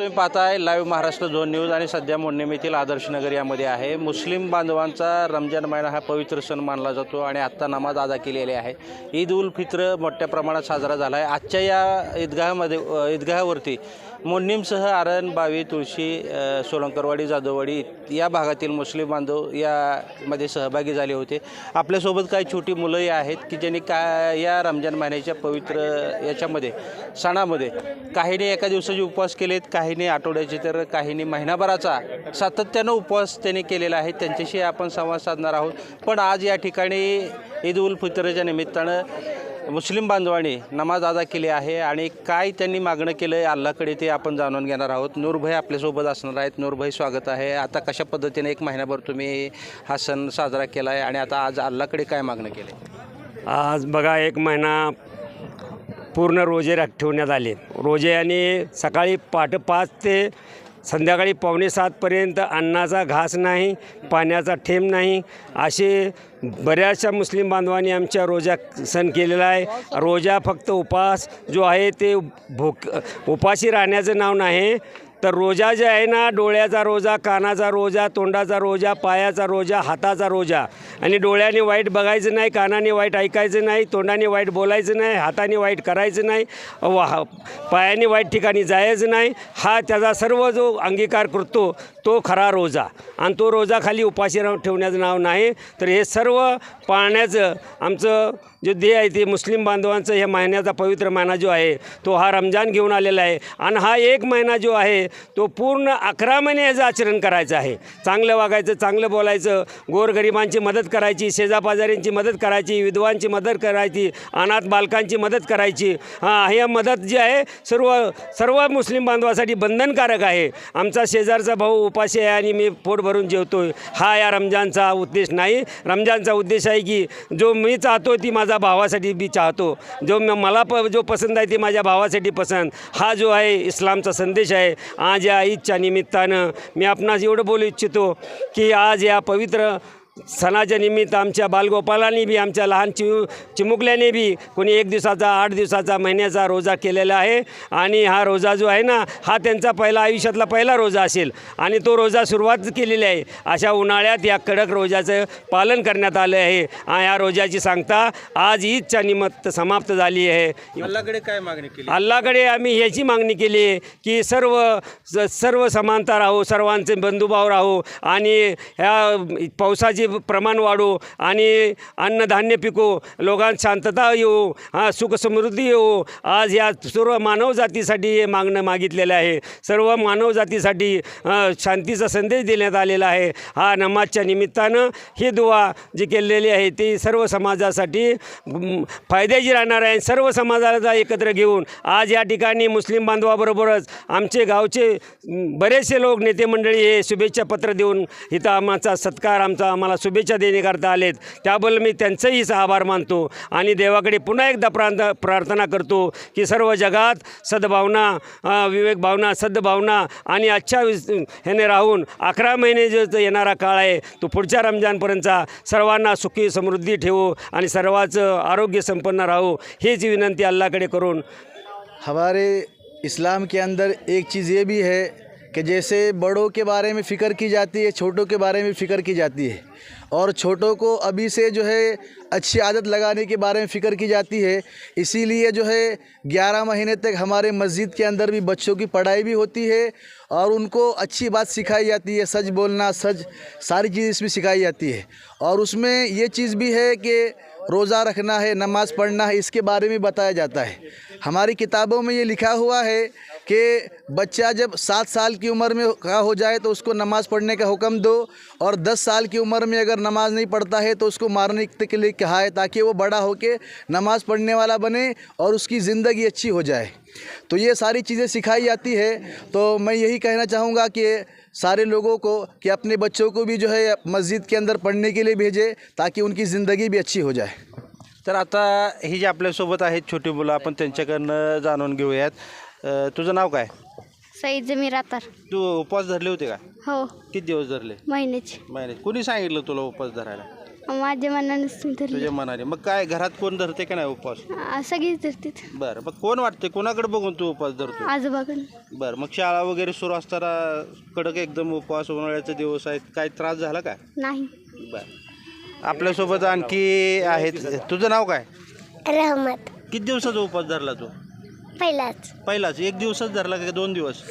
तुम्ही पाहताय live Maharashtra zone news आणि सध्या मोडणीम आदर्शनगर यामध्ये आहे. मुस्लिम बांधवांचा रमजान महिना हा पवित्र सण मानला जातो आणि आत्ता नमाज अदा केलेली आहे. ईद उल फित्र मोठ्या प्रमाणात साजरा झाला आहे आजच्या या ईदगाहामध्ये ईदगाहावरती मोडणीमसह आरण बावी तुळशी सोलंकरवाडी जाधववाडी या भागातील मुस्लिम बांधव यामध्ये सहभागी झाले होते. आपल्यासोबत काही छोटी मुलंही आहेत की ज्यांनी का या रमजान महिन्याच्या पवित्र याच्यामध्ये सणामध्ये काहीने एका दिवसाचे उपवास केलेत काहींनी आठवड्याचे तर काहींनी महिनाभराचा सातत्यानं उपवास त्यांनी केलेला आहे. त्यांच्याशी आपण संवाद साधणार आहोत. पण आज या ठिकाणी ईद उल फितरच्या निमित्तानं मुस्लिम बांधवांनी नमाज अदा केली आहे आणि काय त्यांनी मागणं केलं आहे अल्लाकडे ते आपण जाणून घेणार आहोत. नूरभाई आपल्यासोबत असणार आहेत. नूरभाई स्वागत आहे. आता कशा पद्धतीने एक महिन्याभर तुम्ही हा सण साजरा केला आहे आणि आता आज अल्लाकडे काय मागणं केलं आहे आज बघा एक महिना पूर्ण रोजे राख ठेवण्यात आले. रोजे आणि सकाळी पहाटे पाच ते संध्याकाळी पावणे सातपर्यंत अन्नाचा घास नाही पाण्याचा ठेम नाही. असे बऱ्याचशा मुस्लिम बांधवांनी आमच्या रोजा सण केलेला आहे. रोजा फक्त उपास जो आहे ते भूक उपाशी राहण्याचं नाव नाही तर रोजा जे आहे ना डोळ्याचा रोजा कानाचा रोजा तोंडाचा रोजा पायाचा रोजा हाताचा रोजा. आणि डोळ्याने वाईट बघायचं नाही कानाने वाईट ऐकायचं नाही तोंडाने वाईट बोलायचं नाही हाताने वाईट करायचं नाही वा हा- पायाने वाईट ठिकाणी जायचं नाही. हा त्याचा सर्व जो अंगीकार करतो तो खरा रोजा. आणि तो रोजा खाली उपाशी राहून ठेवण्याचं नाव नाही. तर हे सर्व पाळण्याचं आमचं जे ध्येय आहे ते मुस्लिम बांधवांचं ह्या महिन्याचा पवित्र महिना जो आहे तो हा रमजान घेऊन आलेला आहे. आणि हा एक महिना जो आहे तो पूर्ण अकरा महिने याचं आचरण करायचं आहे. चांगलं वागायचं चांगलं बोलायचं गोरगरिबांची मदत करायची शेजापाजाऱ्यांची मदत करायची विधवांची मदत करायची अनाथ बालकांची मदत करायची. हां हे मदत जी आहे सर्व सर्व मुस्लिम बांधवासाठी बंधनकारक आहे. आमचा शेजारचा भाऊ उपाशी आहे आणि मी पोट भरून जेवतो हा या रमजानचा उद्देश नाही. रमजानचा उद्देश आहे की जो मी चाहतो ती माझा भावासाठी मी चाहतो. जो म- मला प जो पसंत आहे ती माझ्या भावासाठी पसंत. हा जो आहे इस्लामचा संदेश आहे. आज या ईदच्या निमित्तानं मी आपणास एवढं बोलू इच्छितो की आज या पवित्र सणाच्या निमित्त आमच्या बालगोपालांनी बी आमच्या लहान चिमू चिमुकल्याने बी कोणी एक दिवसाचा आठ दिवसाचा महिन्याचा रोजा केलेला आहे. आणि हा रोजा जो आहे ना हा त्यांचा पहिला आयुष्यातला पहिला रोजा असेल. आणि तो रोजा सुरुवात केलेली आहे. अशा उन्हाळ्यात या कडक रोजाचं पालन करण्यात आलं आहे. आणि या रोजाची सांगता आज ईदच्या निमित्त समाप्त झाली आहे. अल्लाकडे काय मागणी केली? अल्लाकडे आम्ही ह्याची मागणी केली आहे की सर्व स- सर्व समानता राहू सर्वांचे बंधुभाव राहू. आणि ह्या पावसाचे प्रमाण वाढू आणि अन्नधान्य पिकू. लोकांत शांतता येऊ हा सुख समृद्धी येऊ आज या सर्व मानव जातीसाठी हे मागणं मागितलेलं आहे. सर्व मानव जातीसाठी शांतीचा संदेश देण्यात आलेला आहे. हा नमाजच्या निमित्तानं ही दुवा जी केलेली आहे ती सर्व समाजासाठी फायद्याची राहणार आहे. सर्व समाजाला एकत्र घेऊन आज या ठिकाणी मुस्लिम बांधवाबरोबरच आमचे गावचे बरेचसे लोक नेते मंडळी हे शुभेच्छा पत्र देऊन इथं आमचा सत्कार आमचा आम्हाला शुभेच्छा देण्याकरता आलेत. त्याबद्दल मी त्यांचंही आभार मानतो आणि देवाकडे पुन्हा एकदा प्रांत प्रार्थना करतो की सर्व जगात सद्भावना विवेकभावना विवेक भावना सद्भावना आणि अच्छा ह्याने राहून अकरा महिने जो जो येणारा काळ आहे तो पुढच्या रमजानपर्यंतचा सर्वांना सुखी समृद्धी ठेवू आणि सर्वांचं आरोग्य संपन्न राहू हीच विनंती अल्लाकडे करून. हमारे इस्लाम के अंदर एक चीज़ ये भी है कि जैसे बड़ों के बारे में फ़िक्र की जाती है, छोटों के बारे में फ़िक्र की जाती है। और छोटों को अभी से जो है अच्छी आदत लगाने के बारे में फ़िक्र की जाती है। इसीलिए जो है ग्यारह महीने तक हमारे मस्जिद के अंदर भी बच्चों की पढ़ाई भी होती है और उनको अच्छी बात सिखाई जाती है। सच बोलना, सच, सारी चीज़ इसमें सिखाई जाती है। और उसमें ये चीज़ भी है कि रोज़ा रखना है, नमाज़ पढ़ना है, इसके बारे में बताया जाता है। हमारी किताबों में ये लिखा हुआ है कि बच्चा जब सात साल की उम्र में का हो जाए तो उसको नमाज़ पढ़ने का हुक्म दो और दस साल की उम्र में अगर नमाज़ नहीं पढ़ता है तो उसको मारने के लिए कहा है ताकि वो बड़ा होकर नमाज़ पढ़ने वाला बने और उसकी ज़िंदगी अच्छी हो जाए। तो ये सारी चीज़ें सिखाई जाती है। तो मैं यही कहना चाहूँगा कि सारे लोगों को कि अपने बच्चों को भी जो है मस्जिद के अंदर पढ़ने के लिए भेजें ताकि उनकी ज़िंदगी भी अच्छी हो जाए। तर आता ही जी आपल्यासोबत आहेत छोटी मुलं, आपण त्यांच्याकडनं जाणून घेऊयात. अ, तुझं नाव काय? सईद जमीर रातार तू उपवास धरले होते का? हो. किती दिवस धरले? महिन्याची महिने कुणी सांगितलं तुला उपवास धरायला? माझ्या मनानेच मी धरले. तुझ्या मनाने. मग काय घरात कोण धरते का नाही उपवास? आ, सगळीच धरतात. बरं मग कोण वाटते? कोणाकडे बघून तू उपवास धरतो? आजोबाकडून. बरं मग शाळा वगैरे सुरू असताना कडक एकदम उपवास उन्हाळ्याचे दिवस आहेत. काय त्रास झाला का? नाही. बरं. आपल्यासोबत आणखी आहेत. तुझं नाव काय? रहमत. किती दिवसाचा उपवास धरला तू? पहिलाच. पहिलाच. एक दिवसच धरला का दोन दिवस?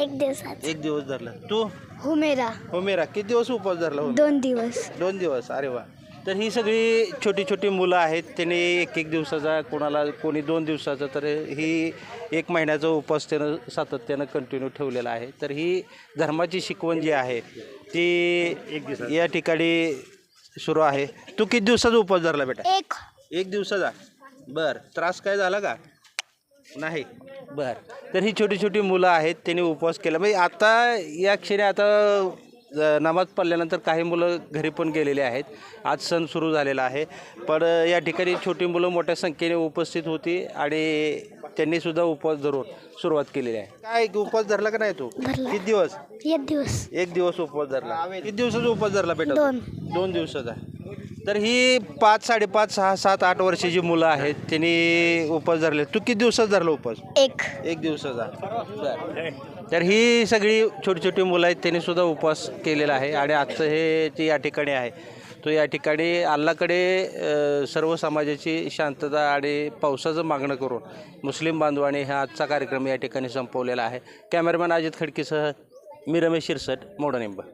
एक दिवसात एक दिवस धरला. तू? हुमेरा. हो मेरा किती दिवस उपवास धरला हो दोन दिवस. दोन दिवस. अरे वा. तर ही सगळी छोटी छोटी मुलं आहेत. त्यांनी एक एक दिवसाचा कोणाला कोणी दोन दिवसाचा तर ही एक महिन्याचा उपवास त्यानं सातत्यानं कंटिन्यू ठेवलेला आहे. तर ही धर्माची शिकवण जी आहे ती या ठिकाणी सुरू आहे. तू किती दिवसाचा उपवास धरला बेटा? एक. एक दिवसाचा? बर. त्रास काय झाला का? नाही. बर. तर ही छोटी छोटी मुलं आहेत त्यांनी उपवास केला. म्हणजे आता या क्षणी आता नमाज पडल्यानंतर काही मुलं घरी पण गेलेले आहेत. आज सण सुरू झालेला आहे. पण या ठिकाणी छोटी मुलं मोठ्या संख्येने उपस्थित होती आणि त्यांनी सुद्धा उपवास धरून सुरुवात केलेली आहे. काय उपवास धरला का नाही तू? धरला. किती दिवस? एक दिवस. एक दिवस उपवास धरला. किती दिवसाचा उपवास धरला बेटा. दोन दिवसाचा. तर ही पाच साडेपाच सहा सात आठ वर्षाची मुलं आहेत त्यांनी उपवास धरले. तू किती दिवसात धरला उपवास? एक. एक दिवसाचा. बरं. तर ही सगळी छोटी छोटी मुलं आहेत त्यांनी सुद्धा उपवास केलेला आहे. आणि आजचं हे जे या ठिकाणी आहे तो या ठिकाणी अल्लाकडे अ, सर्व समाजाची शांतता आणि पावसाचं मागणं करून मुस्लिम बांधवांनी हा आजचा कार्यक्रम या ठिकाणी संपवलेला आहे. कॅमेरामॅन अजित खडकीसह मी रमेश शिरसट मोडनिंब.